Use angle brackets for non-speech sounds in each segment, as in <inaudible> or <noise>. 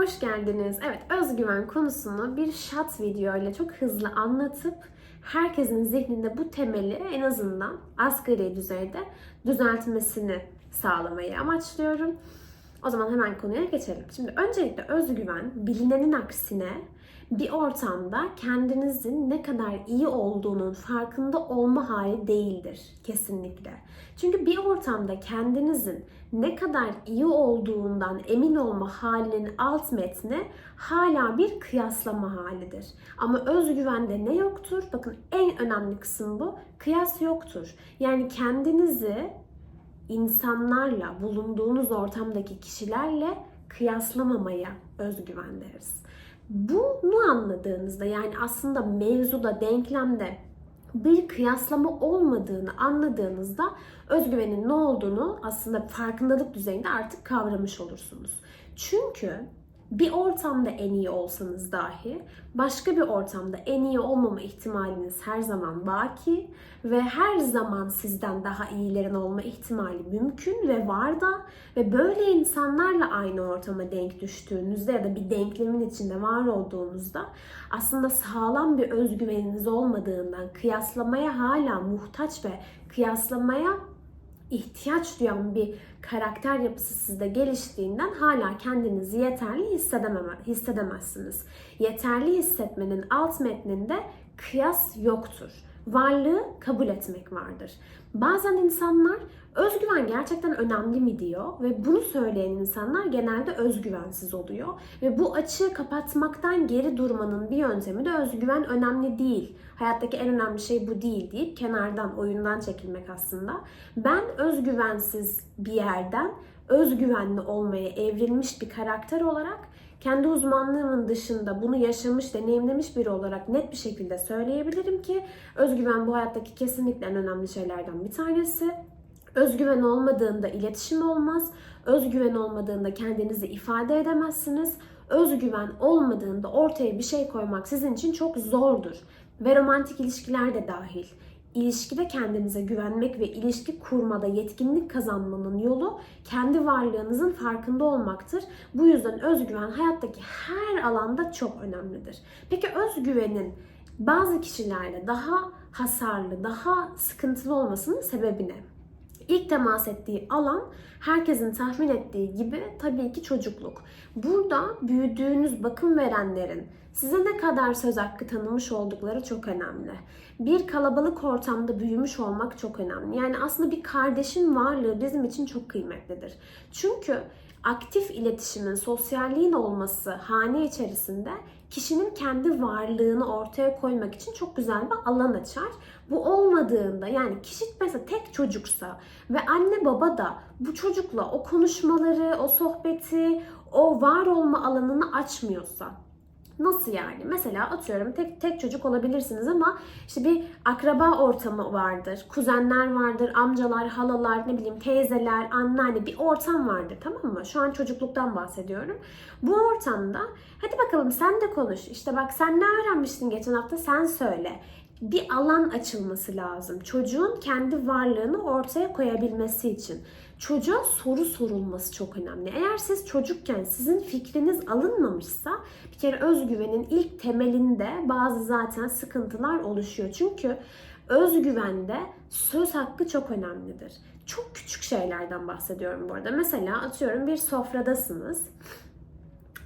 Hoş geldiniz. Evet, özgüven konusunu bir short video ile çok hızlı anlatıp herkesin zihninde bu temeli en azından asgari düzeyde düzeltmesini sağlamayı amaçlıyorum. O zaman hemen konuya geçelim. Şimdi öncelikle özgüven bilinenin aksine bir ortamda kendinizin ne kadar iyi olduğunun farkında olma hali değildir kesinlikle. Çünkü bir ortamda kendinizin ne kadar iyi olduğundan emin olma halinin alt metni hala bir kıyaslama halidir. Ama özgüvende ne yoktur? Bakın en önemli kısım bu. Kıyas yoktur. Yani kendinizi insanlarla, bulunduğunuz ortamdaki kişilerle kıyaslamamaya özgüven deriz. Bunu anladığınızda yani aslında mevzuda, denklemde bir kıyaslama olmadığını anladığınızda özgüvenin ne olduğunu aslında farkındalık düzeyinde artık kavramış olursunuz. Çünkü bir ortamda en iyi olsanız dahi başka bir ortamda en iyi olmama ihtimaliniz her zaman baki ve her zaman sizden daha iyilerin olma ihtimali mümkün ve var da ve böyle insanlarla aynı ortama denk düştüğünüzde ya da bir denklemin içinde var olduğunuzda aslında sağlam bir özgüveniniz olmadığından kıyaslamaya hala muhtaç ve kıyaslamaya ihtiyaç duyan bir karakter yapısı sizde geliştiğinden hala kendinizi yeterli hissedemezsiniz. Yeterli hissetmenin alt metninde kıyas yoktur. Varlığı kabul etmek vardır. Bazen insanlar özgüven gerçekten önemli mi diyor ve bunu söyleyen insanlar genelde özgüvensiz oluyor. Ve bu açığı kapatmaktan geri durmanın bir yöntemi de özgüven önemli değil. Hayattaki en önemli şey bu değil deyip kenardan, oyundan çekilmek aslında. Ben özgüvensiz bir yerden özgüvenli olmaya evrilmiş bir karakter olarak kendi uzmanlığımın dışında bunu yaşamış, deneyimlemiş biri olarak net bir şekilde söyleyebilirim ki özgüven bu hayattaki kesinlikle en önemli şeylerden bir tanesi. Özgüven olmadığında iletişim olmaz. Özgüven olmadığında kendinizi ifade edemezsiniz. Özgüven olmadığında ortaya bir şey koymak sizin için çok zordur. Ve romantik ilişkiler de dahil. İlişkide kendinize güvenmek ve ilişki kurmada yetkinlik kazanmanın yolu kendi varlığınızın farkında olmaktır. Bu yüzden özgüven hayattaki her alanda çok önemlidir. Peki özgüvenin bazı kişilerde daha hasarlı, daha sıkıntılı olmasının sebebi ne? İlk temas ettiği alan herkesin tahmin ettiği gibi tabii ki çocukluk. Burada büyüdüğünüz bakım verenlerin size ne kadar söz hakkı tanımış oldukları çok önemli. Bir kalabalık ortamda büyümüş olmak çok önemli. Yani aslında bir kardeşin varlığı bizim için çok kıymetlidir. Çünkü aktif iletişimin, sosyalliğin olması hane içerisinde kişinin kendi varlığını ortaya koymak için çok güzel bir alan açar. Bu olmadığında yani kişi mesela tek çocuksa ve anne baba da bu çocukla o konuşmaları, o sohbeti, o var olma alanını açmıyorsa Nasıl yani? Mesela atıyorum tek tek çocuk olabilirsiniz ama işte bir akraba ortamı vardır. Kuzenler vardır, amcalar, halalar, ne bileyim teyzeler, anneanne bir ortam vardır tamam mı? Şu an çocukluktan bahsediyorum. Bu ortamda hadi bakalım sen de konuş. İşte bak sen ne öğrenmiştin geçen hafta sen söyle bir alan açılması lazım. Çocuğun kendi varlığını ortaya koyabilmesi için. Çocuğa soru sorulması çok önemli. Eğer siz çocukken sizin fikriniz alınmamışsa bir kere özgüvenin ilk temelinde bazı zaten sıkıntılar oluşuyor. Çünkü özgüvende söz hakkı çok önemlidir. Çok küçük şeylerden bahsediyorum bu arada. Mesela atıyorum bir sofradasınız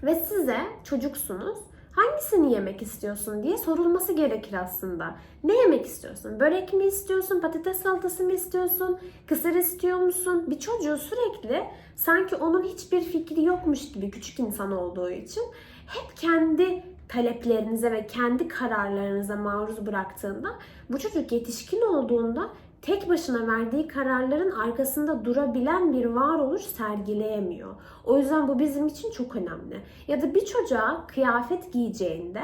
ve size çocuksunuz hangisini yemek istiyorsun diye sorulması gerekir aslında. Ne yemek istiyorsun? Börek mi istiyorsun? Patates salatası mı istiyorsun? Kısır istiyor musun? Bir çocuğu sürekli sanki onun hiçbir fikri yokmuş gibi küçük insan olduğu için hep kendi taleplerinize ve kendi kararlarınıza maruz bıraktığında bu çocuk yetişkin olduğunda tek başına verdiği kararların arkasında durabilen bir varoluş sergileyemiyor. O yüzden bu bizim için çok önemli. Ya da bir çocuğa kıyafet giyeceğinde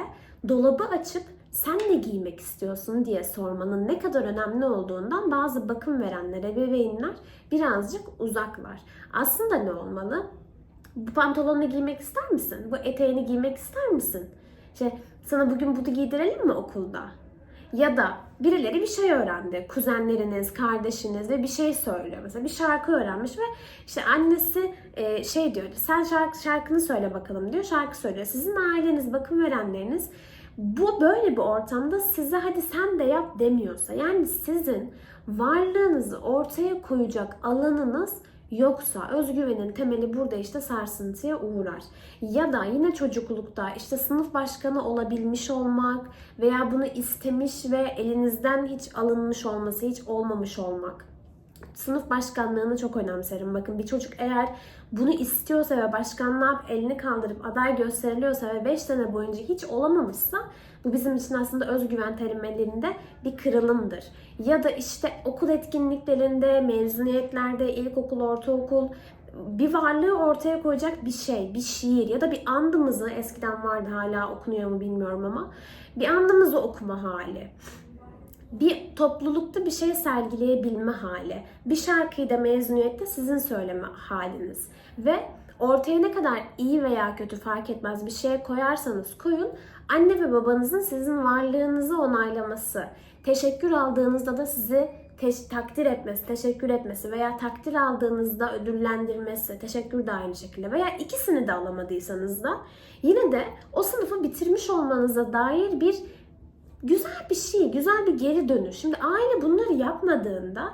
dolabı açıp sen ne giymek istiyorsun diye sormanın ne kadar önemli olduğundan bazı bakım verenler, ebeveynler birazcık uzaklar. Aslında ne olmalı? Bu pantolonu giymek ister misin? Bu eteğini giymek ister misin? İşte sana bugün bunu giydirelim mi okulda? Ya da birileri bir şey öğrendi. Kuzenleriniz, kardeşiniz ve bir şey söylüyor. Mesela bir şarkı öğrenmiş ve işte annesi e, şey diyor. Sen şarkı şarkını söyle bakalım diyor. Şarkı söylüyor. Sizin aileniz, bakım verenleriniz bu böyle bir ortamda size hadi sen de yap demiyorsa yani sizin varlığınızı ortaya koyacak alanınız yoksa özgüvenin temeli burada işte sarsıntıya uğrar. Ya da yine çocuklukta işte sınıf başkanı olabilmiş olmak veya bunu istemiş ve elinizden hiç alınmış olması, hiç olmamış olmak. Sınıf başkanlığını çok önemserim. Bakın bir çocuk eğer bunu istiyorsa ve başkanlığa elini kaldırıp aday gösteriliyorsa ve 5 sene boyunca hiç olamamışsa bu bizim için aslında özgüven terimlerinde bir kırılımdır. Ya da işte okul etkinliklerinde, mezuniyetlerde, ilkokul, ortaokul bir varlığı ortaya koyacak bir şey, bir şiir ya da bir andımızı eskiden vardı hala okunuyor mu bilmiyorum ama bir andımızı okuma hali bir toplulukta bir şey sergileyebilme hali. Bir şarkıyı da mezuniyette sizin söyleme haliniz. Ve ortaya ne kadar iyi veya kötü fark etmez bir şey koyarsanız koyun, anne ve babanızın sizin varlığınızı onaylaması, teşekkür aldığınızda da sizi te- takdir etmesi, teşekkür etmesi veya takdir aldığınızda ödüllendirmesi, teşekkür de aynı şekilde veya ikisini de alamadıysanız da yine de o sınıfı bitirmiş olmanıza dair bir güzel bir şey, güzel bir geri dönüş. Şimdi aile bunları yapmadığında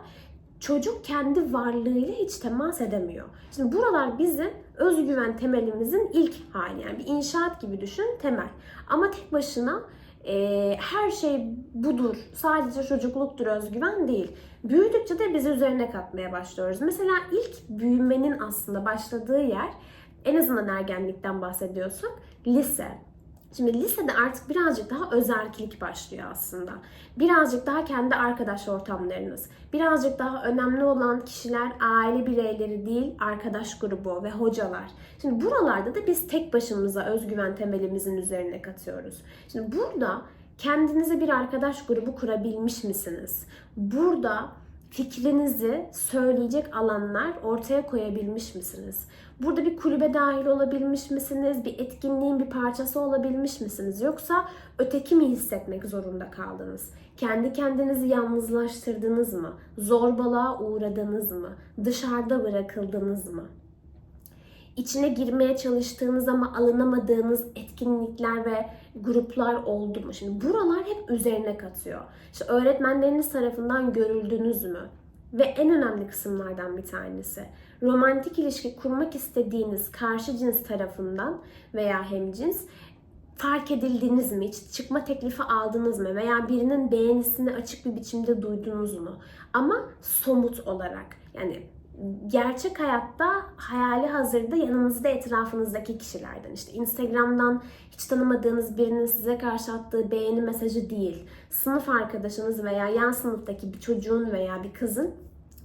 çocuk kendi varlığıyla hiç temas edemiyor. Şimdi buralar bizim özgüven temelimizin ilk hali. Yani bir inşaat gibi düşün temel. Ama tek başına e, her şey budur. Sadece çocukluktur özgüven değil. Büyüdükçe de biz üzerine katmaya başlıyoruz. Mesela ilk büyümenin aslında başladığı yer en azından ergenlikten bahsediyorsak lise. Şimdi lisede artık birazcık daha özerkilik başlıyor aslında. Birazcık daha kendi arkadaş ortamlarınız. Birazcık daha önemli olan kişiler aile bireyleri değil, arkadaş grubu ve hocalar. Şimdi buralarda da biz tek başımıza özgüven temelimizin üzerine katıyoruz. Şimdi burada kendinize bir arkadaş grubu kurabilmiş misiniz? Burada fikrinizi söyleyecek alanlar ortaya koyabilmiş misiniz? Burada bir kulübe dahil olabilmiş misiniz? Bir etkinliğin bir parçası olabilmiş misiniz? Yoksa öteki mi hissetmek zorunda kaldınız? Kendi kendinizi yalnızlaştırdınız mı? Zorbalığa uğradınız mı? Dışarıda bırakıldınız mı? içine girmeye çalıştığınız ama alınamadığınız etkinlikler ve gruplar oldu mu? Şimdi buralar hep üzerine katıyor. İşte öğretmenleriniz tarafından görüldünüz mü? Ve en önemli kısımlardan bir tanesi. Romantik ilişki kurmak istediğiniz karşı cins tarafından veya hemcins fark edildiniz mi? Hiç çıkma teklifi aldınız mı? Veya birinin beğenisini açık bir biçimde duydunuz mu? Ama somut olarak yani gerçek hayatta hayali hazırda yanınızda etrafınızdaki kişilerden işte Instagram'dan hiç tanımadığınız birinin size karşı attığı beğeni mesajı değil. Sınıf arkadaşınız veya yan sınıftaki bir çocuğun veya bir kızın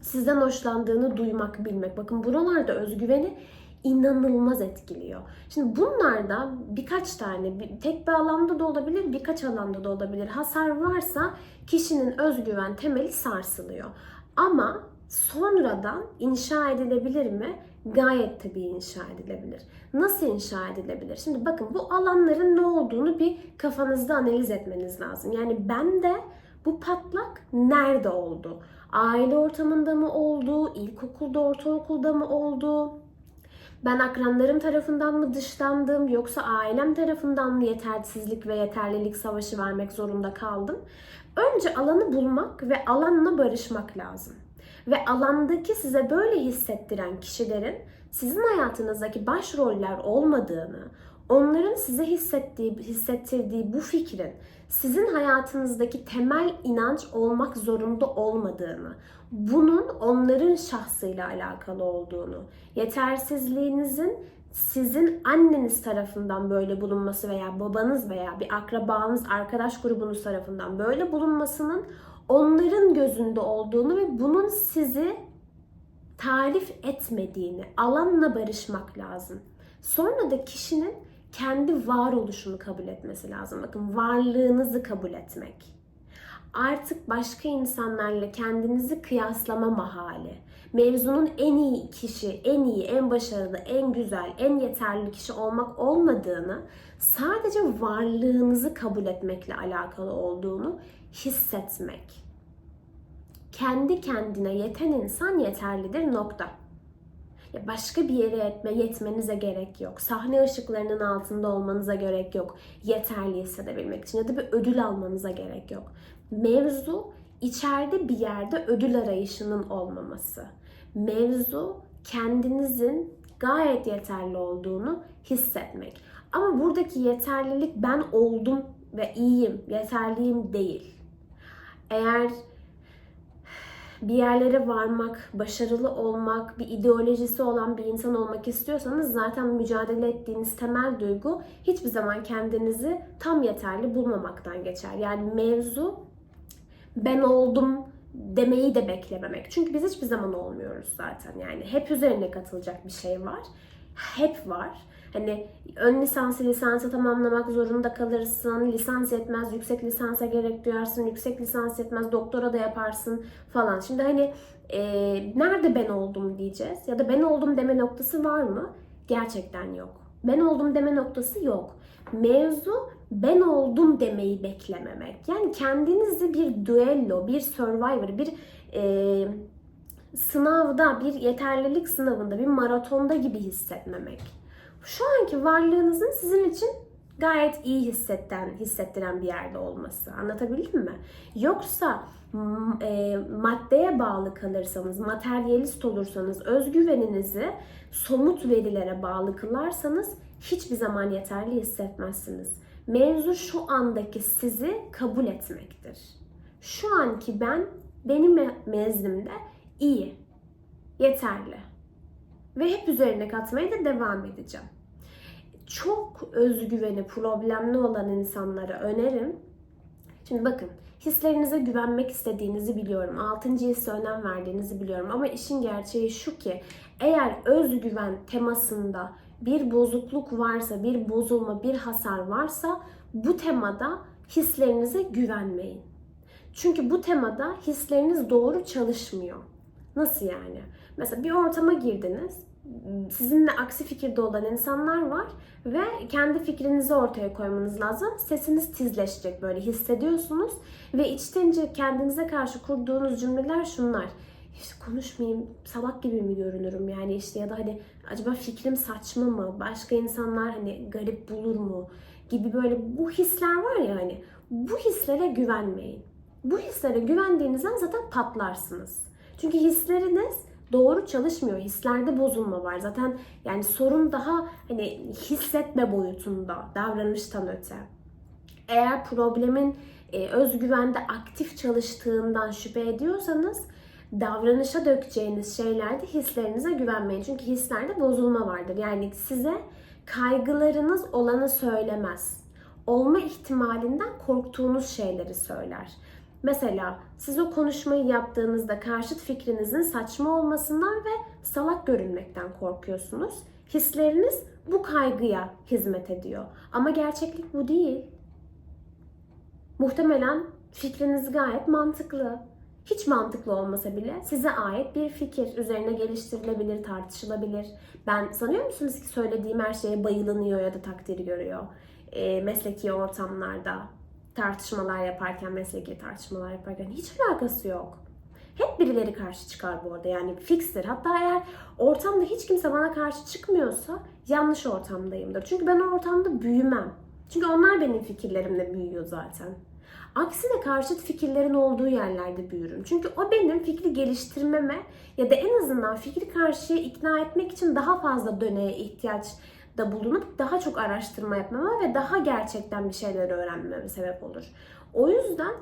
sizden hoşlandığını duymak, bilmek. Bakın buralarda özgüveni inanılmaz etkiliyor. Şimdi bunlarda birkaç tane, tek bir alanda da olabilir, birkaç alanda da olabilir. Hasar varsa kişinin özgüven temeli sarsılıyor. Ama sonradan inşa edilebilir mi? Gayet tabii inşa edilebilir. Nasıl inşa edilebilir? Şimdi bakın bu alanların ne olduğunu bir kafanızda analiz etmeniz lazım. Yani bende bu patlak nerede oldu? Aile ortamında mı oldu? İlkokulda, ortaokulda mı oldu? Ben akranlarım tarafından mı dışlandım yoksa ailem tarafından mı yetersizlik ve yeterlilik savaşı vermek zorunda kaldım? Önce alanı bulmak ve alanla barışmak lazım. Ve alandaki size böyle hissettiren kişilerin sizin hayatınızdaki başroller olmadığını, onların size hissettiği, hissettirdiği bu fikrin sizin hayatınızdaki temel inanç olmak zorunda olmadığını, bunun onların şahsıyla alakalı olduğunu, yetersizliğinizin sizin anneniz tarafından böyle bulunması veya babanız veya bir akrabanız, arkadaş grubunuz tarafından böyle bulunmasının onların gözünde olduğunu ve bunun sizi tarif etmediğini, alanla barışmak lazım. Sonra da kişinin kendi varoluşunu kabul etmesi lazım. Bakın varlığınızı kabul etmek. Artık başka insanlarla kendinizi kıyaslama mahali. mevzunun en iyi kişi, en iyi, en başarılı, en güzel, en yeterli kişi olmak olmadığını, sadece varlığınızı kabul etmekle alakalı olduğunu hissetmek. Kendi kendine yeten insan yeterlidir nokta. Başka bir yere yetme, yetmenize gerek yok. Sahne ışıklarının altında olmanıza gerek yok. Yeterli hissedebilmek için ya da bir ödül almanıza gerek yok. Mevzu içeride bir yerde ödül arayışının olmaması. Mevzu kendinizin gayet yeterli olduğunu hissetmek. Ama buradaki yeterlilik ben oldum ve iyiyim, yeterliyim değil. Eğer bir yerlere varmak, başarılı olmak, bir ideolojisi olan bir insan olmak istiyorsanız zaten mücadele ettiğiniz temel duygu hiçbir zaman kendinizi tam yeterli bulmamaktan geçer. Yani mevzu ben oldum demeyi de beklememek. Çünkü biz hiçbir zaman olmuyoruz zaten. Yani hep üzerine katılacak bir şey var. Hep var. Hani ön lisansı lisansa tamamlamak zorunda kalırsın. Lisans yetmez, yüksek lisansa gerek duyarsın. Yüksek lisans yetmez, doktora da yaparsın falan. Şimdi hani e, nerede ben oldum diyeceğiz ya da ben oldum deme noktası var mı? Gerçekten yok. Ben oldum deme noktası yok. Mevzu ben oldum demeyi beklememek. Yani kendinizi bir duello, bir survivor, bir e, sınavda, bir yeterlilik sınavında, bir maratonda gibi hissetmemek. Şu anki varlığınızın sizin için gayet iyi hissetten, hissettiren bir yerde olması. Anlatabildim mi? Yoksa e, maddeye bağlı kalırsanız, materyalist olursanız, özgüveninizi somut verilere bağlı kılarsanız hiçbir zaman yeterli hissetmezsiniz. Mevzu şu andaki sizi kabul etmektir. Şu anki ben benim nezdimde iyi, yeterli ve hep üzerine katmaya da devam edeceğim. Çok özgüveni problemli olan insanlara önerim. Şimdi bakın hislerinize güvenmek istediğinizi biliyorum. Altıncı hisse önem verdiğinizi biliyorum. Ama işin gerçeği şu ki eğer özgüven temasında bir bozukluk varsa, bir bozulma, bir hasar varsa bu temada hislerinize güvenmeyin. Çünkü bu temada hisleriniz doğru çalışmıyor. Nasıl yani? Mesela bir ortama girdiniz. Sizinle aksi fikirde olan insanlar var ve kendi fikrinizi ortaya koymanız lazım. Sesiniz tizleşecek böyle hissediyorsunuz ve içtence kendinize karşı kurduğunuz cümleler şunlar. İşte konuşmayayım, salak gibi mi görünürüm yani işte ya da hani acaba fikrim saçma mı? Başka insanlar hani garip bulur mu? Gibi böyle bu hisler var ya hani bu hislere güvenmeyin. Bu hislere güvendiğiniz an zaten patlarsınız. Çünkü hisleriniz doğru çalışmıyor. Hislerde bozulma var. Zaten yani sorun daha hani hissetme boyutunda, davranıştan öte. Eğer problemin e, özgüvende aktif çalıştığından şüphe ediyorsanız davranışa dökeceğiniz şeylerde hislerinize güvenmeyin. Çünkü hislerde bozulma vardır. Yani size kaygılarınız olanı söylemez. Olma ihtimalinden korktuğunuz şeyleri söyler. Mesela siz o konuşmayı yaptığınızda karşıt fikrinizin saçma olmasından ve salak görünmekten korkuyorsunuz. Hisleriniz bu kaygıya hizmet ediyor. Ama gerçeklik bu değil. Muhtemelen fikriniz gayet mantıklı. Hiç mantıklı olmasa bile size ait bir fikir üzerine geliştirilebilir, tartışılabilir. Ben sanıyor musunuz ki söylediğim her şeye bayılanıyor ya da takdir görüyor? E, mesleki ortamlarda, tartışmalar yaparken, mesleki tartışmalar yaparken hiç alakası yok. Hep birileri karşı çıkar bu arada yani fikstir. Hatta eğer ortamda hiç kimse bana karşı çıkmıyorsa yanlış ortamdayımdır. Çünkü ben o ortamda büyümem. Çünkü onlar benim fikirlerimle büyüyor zaten. Aksine karşıt fikirlerin olduğu yerlerde büyürüm. Çünkü o benim fikri geliştirmeme ya da en azından fikri karşıya ikna etmek için daha fazla döneye ihtiyaç da bulunup daha çok araştırma yapmama ve daha gerçekten bir şeyler öğrenmeme sebep olur. O yüzden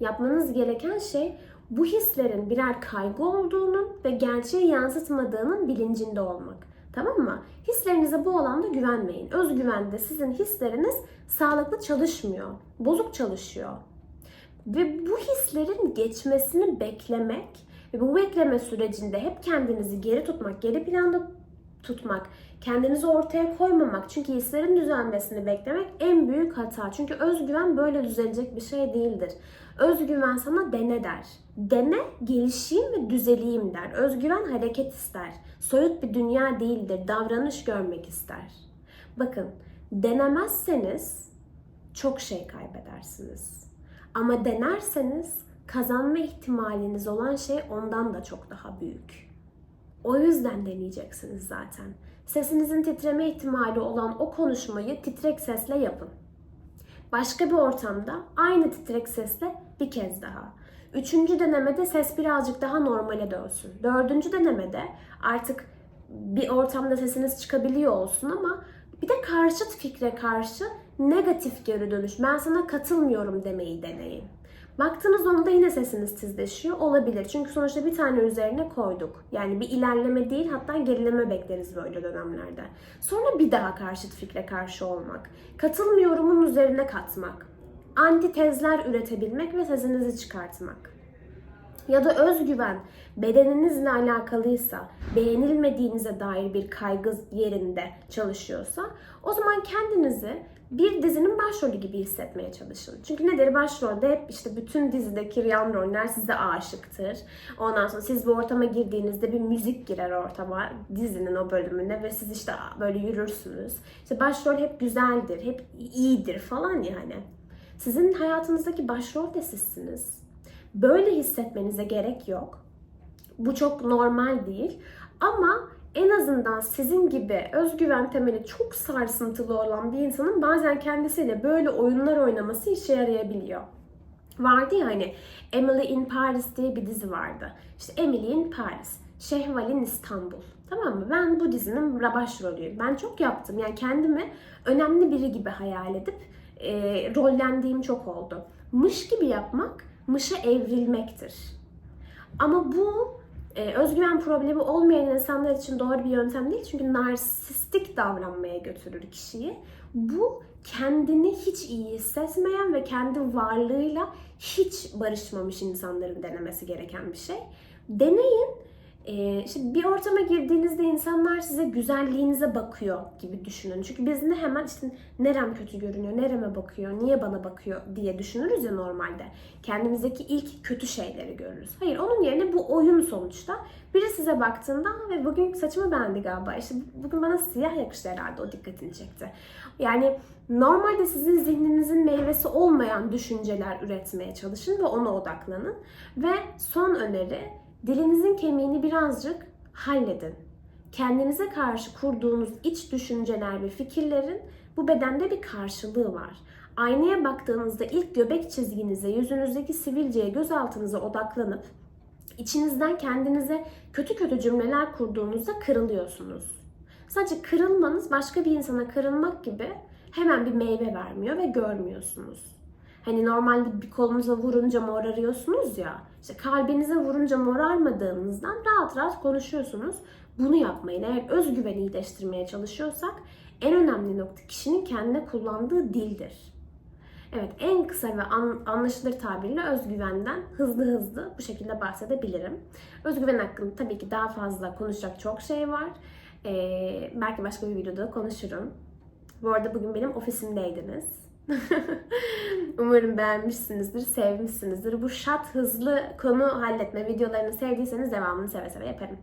yapmanız gereken şey bu hislerin birer kaygı olduğunun ve gerçeği yansıtmadığının bilincinde olmak. Tamam mı? Hislerinize bu alanda güvenmeyin. Özgüvende sizin hisleriniz sağlıklı çalışmıyor. Bozuk çalışıyor. Ve bu hislerin geçmesini beklemek ve bu bekleme sürecinde hep kendinizi geri tutmak, geri planda tutmak, Kendinizi ortaya koymamak, çünkü hislerin düzelmesini beklemek en büyük hata. Çünkü özgüven böyle düzelecek bir şey değildir. Özgüven sana dene der. Dene, gelişeyim ve düzeleyim der. Özgüven hareket ister. Soyut bir dünya değildir. Davranış görmek ister. Bakın, denemezseniz çok şey kaybedersiniz. Ama denerseniz kazanma ihtimaliniz olan şey ondan da çok daha büyük. O yüzden deneyeceksiniz zaten. Sesinizin titreme ihtimali olan o konuşmayı titrek sesle yapın. Başka bir ortamda aynı titrek sesle bir kez daha. Üçüncü denemede ses birazcık daha normale dönsün. Dördüncü denemede artık bir ortamda sesiniz çıkabiliyor olsun ama bir de karşıt fikre karşı negatif geri dönüş. Ben sana katılmıyorum demeyi deneyin. Baktınız onda yine sesiniz tizleşiyor olabilir. Çünkü sonuçta bir tane üzerine koyduk. Yani bir ilerleme değil hatta gerileme bekleriz böyle dönemlerde. Sonra bir daha karşıt fikre karşı olmak. Katılmıyorumun üzerine katmak. Antitezler üretebilmek ve sesinizi çıkartmak. Ya da özgüven bedeninizle alakalıysa, beğenilmediğinize dair bir kaygı yerinde çalışıyorsa o zaman kendinizi bir dizinin başrolü gibi hissetmeye çalışın. Çünkü nedir? Başrolde hep işte bütün dizideki yan roller size aşıktır. Ondan sonra siz bir ortama girdiğinizde bir müzik girer ortama dizinin o bölümüne ve siz işte böyle yürürsünüz. İşte başrol hep güzeldir, hep iyidir falan yani. Sizin hayatınızdaki başrol de sizsiniz. Böyle hissetmenize gerek yok. Bu çok normal değil. Ama en azından sizin gibi özgüven temeli çok sarsıntılı olan bir insanın bazen kendisiyle böyle oyunlar oynaması işe yarayabiliyor. Vardı ya hani Emily in Paris diye bir dizi vardı. İşte Emily in Paris, Şehval'in İstanbul. Tamam mı? Ben bu dizinin başrolüyüm. Ben çok yaptım. Yani kendimi önemli biri gibi hayal edip e, rollendiğim çok oldu. Mış gibi yapmak, mışa evrilmektir. Ama bu e, özgüven problemi olmayan insanlar için doğru bir yöntem değil. Çünkü narsistik davranmaya götürür kişiyi. Bu kendini hiç iyi hissetmeyen ve kendi varlığıyla hiç barışmamış insanların denemesi gereken bir şey. Deneyin. Ee, işte bir ortama girdiğinizde insanlar size güzelliğinize bakıyor gibi düşünün. Çünkü biz ne hemen işte nerem kötü görünüyor, nereme bakıyor, niye bana bakıyor diye düşünürüz ya normalde. Kendimizdeki ilk kötü şeyleri görürüz. Hayır onun yerine bu oyun sonuçta. Biri size baktığında ve bugün saçımı beğendi galiba. İşte bugün bana siyah yakıştı herhalde o dikkatini çekti. Yani normalde sizin zihninizin meyvesi olmayan düşünceler üretmeye çalışın ve ona odaklanın. Ve son öneri dilinizin kemiğini birazcık halledin. Kendinize karşı kurduğunuz iç düşünceler ve fikirlerin bu bedende bir karşılığı var. Aynaya baktığınızda ilk göbek çizginize, yüzünüzdeki sivilceye, göz altınıza odaklanıp içinizden kendinize kötü kötü cümleler kurduğunuzda kırılıyorsunuz. Sadece kırılmanız başka bir insana kırılmak gibi hemen bir meyve vermiyor ve görmüyorsunuz. Hani normalde bir kolunuza vurunca morarıyorsunuz ya. İşte kalbinize vurunca morarmadığınızdan rahat rahat konuşuyorsunuz. Bunu yapmayın. Eğer özgüveni iyileştirmeye çalışıyorsak en önemli nokta kişinin kendine kullandığı dildir. Evet en kısa ve an, anlaşılır tabirle özgüvenden hızlı hızlı bu şekilde bahsedebilirim. Özgüven hakkında tabii ki daha fazla konuşacak çok şey var. Ee, belki başka bir videoda konuşurum. Bu arada bugün benim ofisimdeydiniz. <laughs> Umarım beğenmişsinizdir, sevmişsinizdir. Bu şat hızlı konu halletme videolarını sevdiyseniz devamını seve seve yaparım.